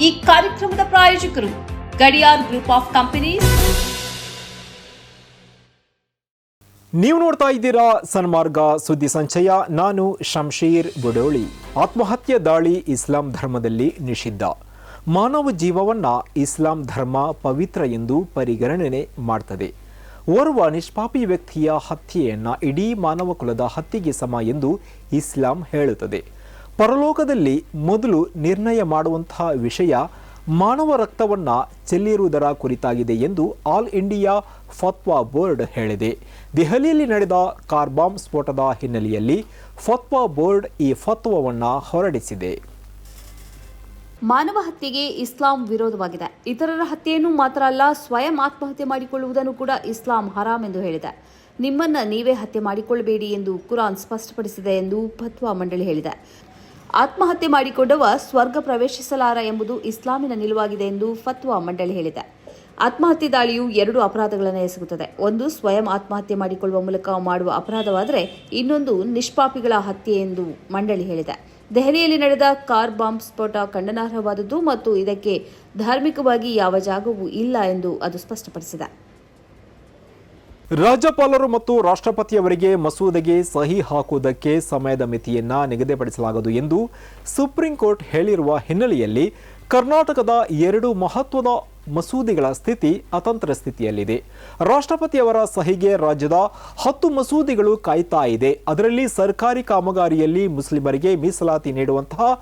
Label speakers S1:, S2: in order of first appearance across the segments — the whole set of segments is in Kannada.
S1: ಈ ಕಾರ್ಯಕ್ರಮದ ಪ್ರಾಯೋಜಕರು ಗಡಿಯಾರ್ ಗ್ರೂಪ್ ಆಫ್ ಕಂಪನೀಸ್.
S2: ನೀವು ನೋಡ್ತಾ ಇದ್ದೀರಾ ಸನ್ಮಾರ್ಗ ಸುದ್ದಿ ಸಂಚಯ. ನಾನು ಶಂಶೀರ್ ಬುಡೋಳಿ. ಆತ್ಮಹತ್ಯೆ ದಾಳಿ ಇಸ್ಲಾಂ ಧರ್ಮದಲ್ಲಿ ನಿಷಿದ್ಧ. ಮಾನವ ಜೀವವನ್ನ ಇಸ್ಲಾಂ ಧರ್ಮ ಪವಿತ್ರ ಎಂದು ಪರಿಗಣನೆ ಮಾಡ್ತದೆ. ಓರ್ವ ನಿಷ್ಪಾಪಿ ವ್ಯಕ್ತಿಯ ಹತ್ಯೆಯನ್ನ ಇಡೀ ಮಾನವ ಕುಲದ ಹತ್ಯೆಗೆ ಸಮ ಎಂದು ಇಸ್ಲಾಂ ಹೇಳುತ್ತದೆ. ಪರಲೋಕದಲ್ಲಿ ಮೊದಲು ನಿರ್ಣಯ ಮಾಡುವಂತಹ ವಿಷಯ ಮಾನವ ರಕ್ತವನ್ನು ಚೆಲ್ಲಿರುವುದರ ಕುರಿತಾಗಿದೆ ಎಂದು ಆಲ್ ಇಂಡಿಯಾ ಫತ್ವಾ ಬೋರ್ಡ್ ಹೇಳಿದೆ. ದೆಹಲಿಯಲ್ಲಿ ನಡೆದ ಕಾರ್ ಬಾಂಬ್ ಸ್ಫೋಟದ ಹಿನ್ನೆಲೆಯಲ್ಲಿ ಫತ್ವಾ ಬೋರ್ಡ್ ಈ ಫತ್ವವನ್ನು ಹೊರಡಿಸಿದೆ.
S1: ಮಾನವ ಹತ್ಯೆಗೆ ಇಸ್ಲಾಂ ವಿರೋಧವಾಗಿದೆ. ಇತರರ ಹತ್ಯೆಯನ್ನು ಮಾತ್ರ ಅಲ್ಲ, ಸ್ವಯಂ ಆತ್ಮಹತ್ಯೆ ಮಾಡಿಕೊಳ್ಳುವುದನ್ನು ಕೂಡ ಇಸ್ಲಾಂ ಹರಾಮ್ ಎಂದು ಹೇಳಿದೆ. ನಿಮ್ಮನ್ನ ನೀವೇ ಹತ್ಯೆ ಮಾಡಿಕೊಳ್ಳಬೇಡಿ ಎಂದು ಕುರಾನ್ ಸ್ಪಷ್ಟಪಡಿಸಿದೆ ಎಂದು ಫತ್ವಾ ಮಂಡಳಿ ಹೇಳಿದೆ. ಆತ್ಮಹತ್ಯೆ ಮಾಡಿಕೊಂಡವ ಸ್ವರ್ಗ ಪ್ರವೇಶಿಸಲಾರ ಎಂಬುದು ಇಸ್ಲಾಮಿನ ನಿಲುವಾಗಿದೆ ಎಂದು ಫತ್ವಾ ಮಂಡಳಿ ಹೇಳಿದೆ. ಆತ್ಮಹತ್ಯೆ ದಾಳಿಯು ಎರಡು ಅಪರಾಧಗಳನ್ನು ಎಸಗುತ್ತದೆ ಒಂದು, ಸ್ವಯಂ ಆತ್ಮಹತ್ಯೆ ಮಾಡಿಕೊಳ್ಳುವ ಮೂಲಕ ಮಾಡುವ ಅಪರಾಧವಾದರೆ ಇನ್ನೊಂದು, ನಿಷ್ಪಾಪಿಗಳ ಹತ್ಯೆ ಎಂದು ಮಂಡಳಿ ಹೇಳಿದೆ. ದೆಹಲಿಯಲ್ಲಿ ನಡೆದ ಕಾರ್ ಬಾಂಬ್ ಸ್ಫೋಟ ಖಂಡನಾರ್ಹವಾದದ್ದು ಮತ್ತು ಇದಕ್ಕೆ ಧಾರ್ಮಿಕವಾಗಿ ಯಾವ ಜಾಗವೂ ಇಲ್ಲ ಎಂದು ಅದು ಸ್ಪಷ್ಟಪಡಿಸಿದೆ.
S2: ರಾಜ್ಯಪಾಲರು ಮತ್ತು ರಾಷ್ಟ್ರಪತಿಯವರಿಗೆ ಮಸೂದೆಗೆ ಸಹಿ ಹಾಕುವುದಕ್ಕೆ ಸಮಯದ ಮಿತಿಯನ್ನು ನಿಗದಿಪಡಿಸಲಾಗದು ಎಂದು ಸುಪ್ರೀಂ ಕೋರ್ಟ್ ಹೇಳಿರುವ ಹಿನ್ನೆಲೆಯಲ್ಲಿ ಕರ್ನಾಟಕದ ಎರಡು ಮಹತ್ವದ ಮಸೂದೆಗಳ ಸ್ಥಿತಿ ಅತಂತ್ರ ಸ್ಥಿತಿಯಲ್ಲಿದೆ. ರಾಷ್ಟ್ರಪತಿಯವರ ಸಹಿಗೆ ರಾಜ್ಯದ ಹತ್ತು ಮಸೂದೆಗಳು ಕಾಯ್ತಾ ಇದೆ. ಅದರಲ್ಲಿ ಸರ್ಕಾರಿ ಕಾಮಗಾರಿಯಲ್ಲಿ ಮುಸ್ಲಿಮರಿಗೆ ಮೀಸಲಾತಿ ನೀಡುವಂತಹ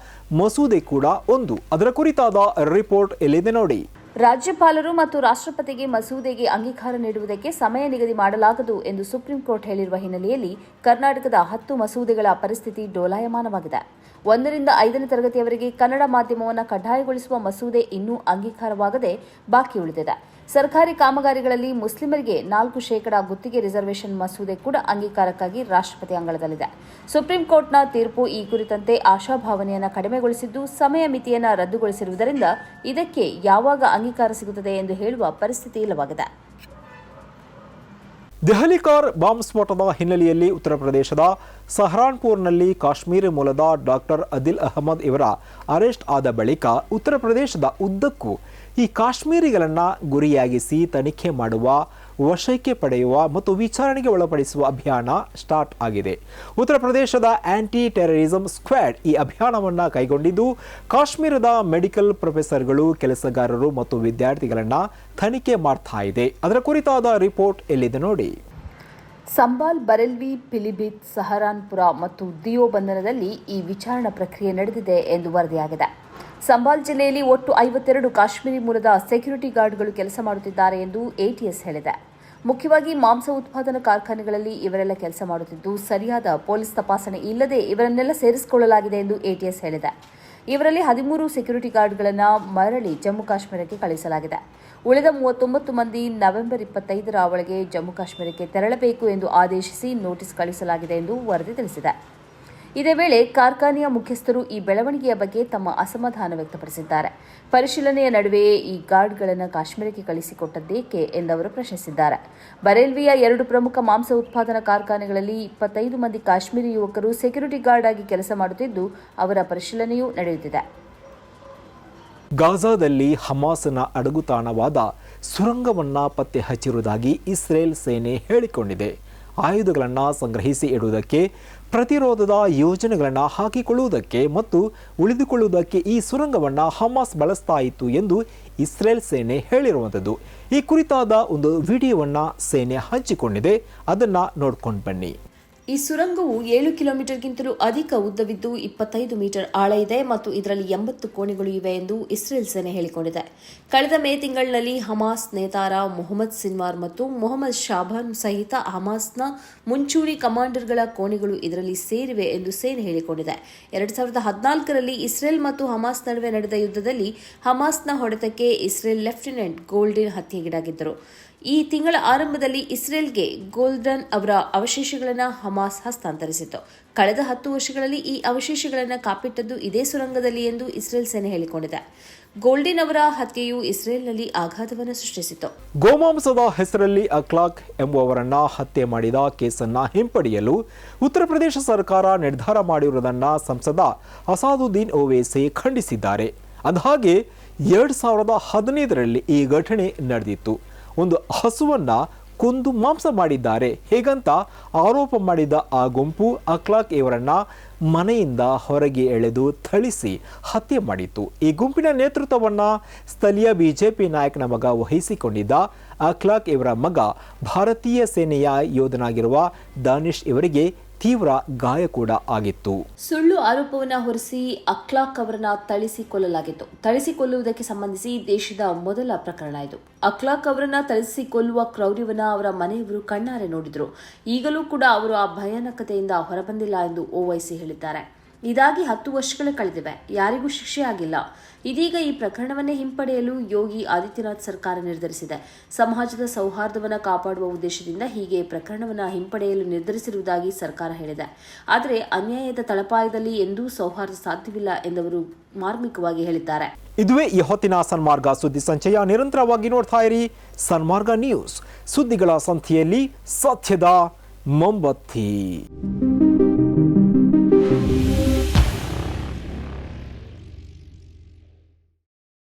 S2: ಮಸೂದೆ ಕೂಡ ಒಂದು. ಅದರ ಕುರಿತಾದ ರಿಪೋರ್ಟ್ ಎಲ್ಲಿದೆ ನೋಡಿ.
S1: ರಾಜ್ಯಪಾಲರು ಮತ್ತು ರಾಷ್ಟ್ರಪತಿಗೆ ಮಸೂದೆಗೆ ಅಂಗೀಕಾರ ನೀಡುವುದಕ್ಕೆ ಸಮಯ ನಿಗದಿ ಮಾಡಲಾಗದು ಎಂದು ಸುಪ್ರೀಂ ಕೋರ್ಟ್ ಹೇಳಿರುವ ಹಿನ್ನೆಲೆಯಲ್ಲಿ ಕರ್ನಾಟಕದ ಹತ್ತು ಮಸೂದೆಗಳ ಪರಿಸ್ಥಿತಿ ಡೋಲಾಯಮಾನವಾಗಿದೆ. ಒಂದರಿಂದ ಐದನೇ ತರಗತಿಯವರೆಗೆ ಕನ್ನಡ ಮಾಧ್ಯಮವನ್ನು ಕಡ್ಡಾಯಗೊಳಿಸುವ ಮಸೂದೆ ಇನ್ನೂ ಅಂಗೀಕಾರವಾಗದೆ ಬಾಕಿ ಉಳಿದಿದೆ. ಸರ್ಕಾರಿ ಕಾಮಗಾರಿಗಳಲ್ಲಿ ಮುಸ್ಲಿಮರಿಗೆ ನಾಲ್ಕು ಶೇಕಡಾ ಗುತ್ತಿಗೆ ರಿಸರ್ವೇಷನ್ ಮಸೂದೆ ಕೂಡ ಅಂಗೀಕಾರಕ್ಕಾಗಿ ರಾಷ್ಟ್ರಪತಿ ಅಂಗಳದಲ್ಲಿದೆ. ಸುಪ್ರೀಂ ಕೋರ್ಟ್ನ ತೀರ್ಪು ಈ ಕುರಿತಂತೆ ಆಶಾಭಾವನೆಯನ್ನು ಕಡಿಮೆಗೊಳಿಸಿದ್ದು, ಸಮಯ ಮಿತಿಯನ್ನು ರದ್ದುಗೊಳಿಸಿರುವುದರಿಂದ ಇದಕ್ಕೆ ಯಾವಾಗ ಅಂಗೀಕಾರ ಸಿಗುತ್ತದೆ ಎಂದು ಹೇಳುವ ಪರಿಸ್ಥಿತಿ ಇಲ್ಲವಾಗಿದೆ.
S2: ದೆಹಲಿ ಕಾರ್ ಬಾಂಬ್ ಸ್ಫೋಟದ ಹಿನ್ನೆಲೆಯಲ್ಲಿ ಉತ್ತರ ಪ್ರದೇಶದ ಸಹರಾನ್ಪುರ್ನಲ್ಲಿ ಕಾಶ್ಮೀರಿ ಮೂಲದ ಡಾಕ್ಟರ್ ಅದಿಲ್ ಅಹಮದ್ ಇವರ ಅರೆಸ್ಟ್ ಆದ ಬಳಿಕ ಉತ್ತರ ಪ್ರದೇಶದ ಉದ್ದಕ್ಕೂ ಈ ಕಾಶ್ಮೀರಿಗಳನ್ನು ಗುರಿಯಾಗಿಸಿ ತನಿಖೆ ಮಾಡುವ ವಶಕ್ಕೆ ಪಡೆಯುವ ಮತ್ತು ವಿಚಾರಣೆಗೆ ಒಳಪಡಿಸುವ ಅಭಿಯಾನ ಸ್ಟಾರ್ಟ್ ಆಗಿದೆ. ಉತ್ತರ ಪ್ರದೇಶದ ಆಂಟಿ ಟೆರರಿಸಂ ಸ್ಕ್ವಾಡ್ ಈ ಅಭಿಯಾನವನ್ನು ಕೈಗೊಂಡಿದ್ದು, ಕಾಶ್ಮೀರದ ಮೆಡಿಕಲ್ ಪ್ರೊಫೆಸರ್ಗಳು ಕೆಲಸಗಾರರು ಮತ್ತು ವಿದ್ಯಾರ್ಥಿಗಳನ್ನು ತನಿಖೆ ಮಾಡ್ತಾ ಇದೆ. ಅದರ ಕುರಿತಾದ ರಿಪೋರ್ಟ್ ಎಲ್ಲಿದೆ ನೋಡಿ.
S1: ಸಂಬಾಲ್, ಬರೆಲ್ವಿ ಪಿಲಿಭಿತ್ ಸಹರಾನ್ಪುರ ಮತ್ತು ದಿಯೋ ಬಂಧನದಲ್ಲಿ ಈ ವಿಚಾರಣಾ ಪ್ರಕ್ರಿಯೆ ನಡೆದಿದೆ ಎಂದು ವರದಿಯಾಗಿದೆ. ಸಂಬಾಲ್ ಜಿಲ್ಲೆಯಲ್ಲಿ ಒಟ್ಟು ಐವತ್ತೆರಡು ಕಾಶ್ಮೀರಿ ಮೂಲದ ಸೆಕ್ಯೂರಿಟಿ ಗಾರ್ಡ್ಗಳು ಕೆಲಸ ಮಾಡುತ್ತಿದ್ದಾರೆ ಎಂದು ಎಟಿಎಸ್ ಹೇಳಿದೆ. ಮುಖ್ಯವಾಗಿ ಮಾಂಸ ಉತ್ಪಾದನಾ ಕಾರ್ಖಾನೆಗಳಲ್ಲಿ ಇವರೆಲ್ಲ ಕೆಲಸ ಮಾಡುತ್ತಿದ್ದು, ಸರಿಯಾದ ಪೊಲೀಸ್ ತಪಾಸಣೆ ಇಲ್ಲದೆ ಇವರನ್ನೆಲ್ಲ ಸೇರಿಸಿಕೊಳ್ಳಲಾಗಿದೆ ಎಂದು ಎಟಿಎಸ್ ಹೇಳಿದೆ. ಇವರಲ್ಲಿ ಹದಿಮೂರು ಸೆಕ್ಯೂರಿಟಿ ಗಾರ್ಡ್ಗಳನ್ನು ಮರಳಿ ಜಮ್ಮು ಕಾಶ್ಮೀರಕ್ಕೆ ಕಳುಹಿಸಲಾಗಿದೆ ಉಳಿದ ಮೂವತ್ತೊಂಬತ್ತು ಮಂದಿ ನವೆಂಬರ್ ಇಪ್ಪತ್ತೈದರ ಒಳಗೆ ಜಮ್ಮು ಕಾಶ್ಮೀರಕ್ಕೆ ತೆರಳಬೇಕು ಎಂದು ಆದೇಶಿಸಿ ನೋಟಿಸ್ ಕಳುಹಿಸಲಾಗಿದೆ ಎಂದು ವರದಿ ತಿಳಿಸಿದೆ. ಇದೇ ವೇಳೆ ಕಾರ್ಖಾನೆಯ ಮುಖ್ಯಸ್ಥರು ಈ ಬೆಳವಣಿಗೆಯ ಬಗ್ಗೆ ತಮ್ಮ ಅಸಮಾಧಾನ ವ್ಯಕ್ತಪಡಿಸಿದ್ದಾರೆ. ಪರಿಶೀಲನೆಯ ನಡುವೆಯೇ ಈ ಗಾರ್ಡ್ಗಳನ್ನು ಕಾಶ್ಮೀರಕ್ಕೆ ಕಳಿಸಿಕೊಟ್ಟದ್ದೇಕೆ ಎಂದವರು ಪ್ರಶ್ನಿಸಿದ್ದಾರೆ. ಬರೇಲ್ವಿಯ ಎರಡು ಪ್ರಮುಖ ಮಾಂಸ ಉತ್ಪಾದನಾ ಕಾರ್ಖಾನೆಗಳಲ್ಲಿ ಇಪ್ಪತ್ತೈದು ಮಂದಿ ಕಾಶ್ಮೀರಿ ಯುವಕರು ಸೆಕ್ಯೂರಿಟಿ ಗಾರ್ಡ್ ಆಗಿ ಕೆಲಸ ಮಾಡುತ್ತಿದ್ದು, ಅವರ ಪರಿಶೀಲನೆಯೂ ನಡೆಯುತ್ತಿದೆ.
S2: ಗಾಜಾದಲ್ಲಿ ಹಮಾಸ್ನ ಅಡಗುತಾಣವಾದ ಸುರಂಗವನ್ನು ಪತ್ತೆ ಹಚ್ಚಿರುವುದಾಗಿ ಇಸ್ರೇಲ್ ಸೇನೆ ಹೇಳಿಕೊಂಡಿದೆ. ಆಯುಧಗಳನ್ನು ಸಂಗ್ರಹಿಸಿ ಇಡುವುದಕ್ಕೆ ಪ್ರತಿರೋಧದ ಯೋಜನೆಗಳನ್ನು ಹಾಕಿಕೊಳ್ಳುವುದಕ್ಕೆ ಮತ್ತು ಉಳಿದುಕೊಳ್ಳುವುದಕ್ಕೆ ಈ ಸುರಂಗವನ್ನು ಹಮಾಸ್ ಬಳಸ್ತಾ ಇತ್ತು ಎಂದು ಇಸ್ರೇಲ್ ಸೇನೆ ಹೇಳಿರುವಂಥದ್ದು. ಈ ಕುರಿತಾದ ಒಂದು ವಿಡಿಯೋವನ್ನು ಸೇನೆ ಹಂಚಿಕೊಂಡಿದೆ. ಅದನ್ನು ನೋಡ್ಕೊಂಡು ಬನ್ನಿ.
S1: ಈ ಸುರಂಗವು ಏಳು ಕಿಲೋಮೀಟರ್ಗಿಂತಲೂ ಅಧಿಕ ಉದ್ದವಿದ್ದು ಇಪ್ಪತ್ತೈದು ಮೀಟರ್ ಆಳ ಇದೆ ಮತ್ತು ಇದರಲ್ಲಿ ಎಂಬತ್ತು ಕೋಣೆಗಳು ಇವೆ ಎಂದು ಇಸ್ರೇಲ್ ಸೇನೆ ಹೇಳಿಕೊಂಡಿದೆ. ಕಳೆದ ಮೇ ತಿಂಗಳಿನಲ್ಲಿ ಹಮಾಸ್ ನೇತಾರ ಮೊಹಮ್ಮದ್ ಸಿನ್ವಾರ್ ಮತ್ತು ಮೊಹಮ್ಮದ್ ಶಾಬಾನ್ ಸಹಿತ ಹಮಾಸ್ನ ಮುಂಚೂಣಿ ಕಮಾಂಡರ್ಗಳ ಕೋಣೆಗಳು ಇದರಲ್ಲಿ ಸೇರಿವೆ ಎಂದು ಸೇನೆ ಹೇಳಿಕೊಂಡಿದೆ. ಎರಡ್ ಸಾವಿರದ ಹದಿನಾಲ್ಕರಲ್ಲಿ ಇಸ್ರೇಲ್ ಮತ್ತು ಹಮಾಸ್ ನಡುವೆ ನಡೆದ ಯುದ್ಧದಲ್ಲಿ ಹಮಾಸ್ನ ಹೊಡೆತಕ್ಕೆ ಇಸ್ರೇಲ್ ಲೆಫ್ಟಿನೆಂಟ್ ಗೋಲ್ಡಿನ್ ಹತ್ಯೆಗೀಡಾಗಿದ್ದರು. ಈ ತಿಂಗಳ ಆರಂಭದಲ್ಲಿ ಇಸ್ರೇಲ್ಗೆ ಗೋಲ್ಡನ್ ಅವರ ಅವಶೇಷಗಳನ್ನು ಹಮಾಸ್ ಹಸ್ತಾಂತರಿಸಿತ್ತು ಕಳೆದ ಹತ್ತು ವರ್ಷಗಳಲ್ಲಿ ಈ ಅವಶೇಷಗಳನ್ನು ಕಾಪಿಟ್ಟದ್ದು ಇದೇ ಸುರಂಗದಲ್ಲಿ ಎಂದು ಇಸ್ರೇಲ್ ಸೇನೆ ಹೇಳಿಕೊಂಡಿದೆ. ಗೋಲ್ಡಿನ್ ಅವರ ಹತ್ಯೆಯು ಇಸ್ರೇಲ್ನಲ್ಲಿ ಆಘಾತವನ್ನು ಸೃಷ್ಟಿಸಿತು.
S2: ಗೋಮಾಂಸದ ಹೆಸರಲ್ಲಿ ಅಕ್ಲಾಕ್ ಎಂಬುವವರನ್ನ ಹತ್ಯೆ ಮಾಡಿದ ಕೇಸನ್ನ ಹಿಂಪಡೆಯಲು ಉತ್ತರ ಪ್ರದೇಶ ಸರ್ಕಾರ ನಿರ್ಧಾರ ಮಾಡಿರುವುದನ್ನ ಸಂಸದ ಅಸಾದುದ್ದೀನ್ ಓವೇಸೆ ಖಂಡಿಸಿದ್ದಾರೆ. ಅಂದಹಾಗೆ ಎರಡು ಸಾವಿರದ ಹದಿನೈದರಲ್ಲಿ ಈ ಘಟನೆ ನಡೆದಿತ್ತು. ಒಂದು ಹಸುವನ್ನು ಕೊಂದು ಮಾಂಸ ಮಾಡಿದ್ದಾರೆ. ಹೇಗಂತ? ಆರೋಪ ಮಾಡಿದ ಆ ಗುಂಪು ಅಕ್ಲಾಕ್ ಇವರನ್ನ ಮನೆಯಿಂದ ಹೊರಗೆ ಎಳೆದು ಥಳಿಸಿ ಹತ್ಯೆ ಮಾಡಿತ್ತು. ಈ ಗುಂಪಿನ ನೇತೃತ್ವವನ್ನು ಸ್ಥಳೀಯ ಬಿಜೆಪಿ ನಾಯಕನ ಮಗ ವಹಿಸಿಕೊಂಡಿದ್ದ ಅಕ್ಲಾಕ್ ಇವರ ಮಗ ಭಾರತೀಯ ಸೇನೆಯ ಯೋಧನಾಗಿರುವ ದಾನಿಶ್ ಇವರಿಗೆ ತೀವ್ರ ಗಾಯ ಕೂಡ ಆಗಿತ್ತು.
S1: ಸುಳ್ಳು ಆರೋಪವನ್ನು ಹೊರಿಸಿ ಅಕ್ಲಾಕ್ ಅವರನ್ನ ಥಳಿಸಿ ಕೊಲ್ಲಲಾಗಿತ್ತು ಸಂಬಂಧಿಸಿ ದೇಶದ ಮೊದಲ ಪ್ರಕರಣ ಇದು. ಅಕ್ಲಾಕ್ ಅವರನ್ನ ಥಳಿಸಿ ಕೊಲ್ಲುವ ಕ್ರೌರ್ಯವನ್ನ ಅವರ ಮನೆಯವರು ಕಣ್ಣಾರೆ ನೋಡಿದ್ರು. ಈಗಲೂ ಕೂಡ ಅವರು ಆ ಭಯಾನಕತೆಯಿಂದ ಹೊರಬಂದಿಲ್ಲ ಎಂದು ಓವೈಸಿ ಹೇಳಿದ್ದಾರೆ. ಇದಾಗಿ ಹತ್ತು ವರ್ಷಗಳು ಕಳೆದಿವೆ. ಯಾರಿಗೂ ಶಿಕ್ಷೆ ಆಗಿಲ್ಲ. ಇದೀಗ ಈ ಪ್ರಕರಣವನ್ನೇ ಹಿಂಪಡೆಯಲು ಯೋಗಿ ಆದಿತ್ಯನಾಥ್ ಸರ್ಕಾರ ನಿರ್ಧರಿಸಿದೆ. ಸಮಾಜದ ಸೌಹಾರ್ದವನ್ನು ಕಾಪಾಡುವ ಉದ್ದೇಶದಿಂದ ಹೀಗೆ ಪ್ರಕರಣವನ್ನು ಹಿಂಪಡೆಯಲು ನಿರ್ಧರಿಸಿರುವುದಾಗಿ ಸರ್ಕಾರ ಹೇಳಿದೆ. ಆದರೆ ಅನ್ಯಾಯದ ತಳಪಾಯದಲ್ಲಿ ಎಂದೂ ಸೌಹಾರ್ದ ಸಾಧ್ಯವಿಲ್ಲ ಎಂದವರು ಮಾರ್ಮಿಕವಾಗಿ ಹೇಳಿದ್ದಾರೆ.
S2: ಇದುವೇ ಈ ಹೊತ್ತಿನ ಸನ್ಮಾರ್ಗ ಸುದ್ದಿ ಸಂಚಯ. ನಿರಂತರವಾಗಿ ನೋಡ್ತಾ ಇರಿ ಸನ್ಮಾರ್ಗ ನ್ಯೂಸ್. ಸುದ್ದಿಗಳ ಸಂಖ್ಯೆಯಲ್ಲಿ ಸತ್ಯದ ಮೊಂಬತ್ತಿ.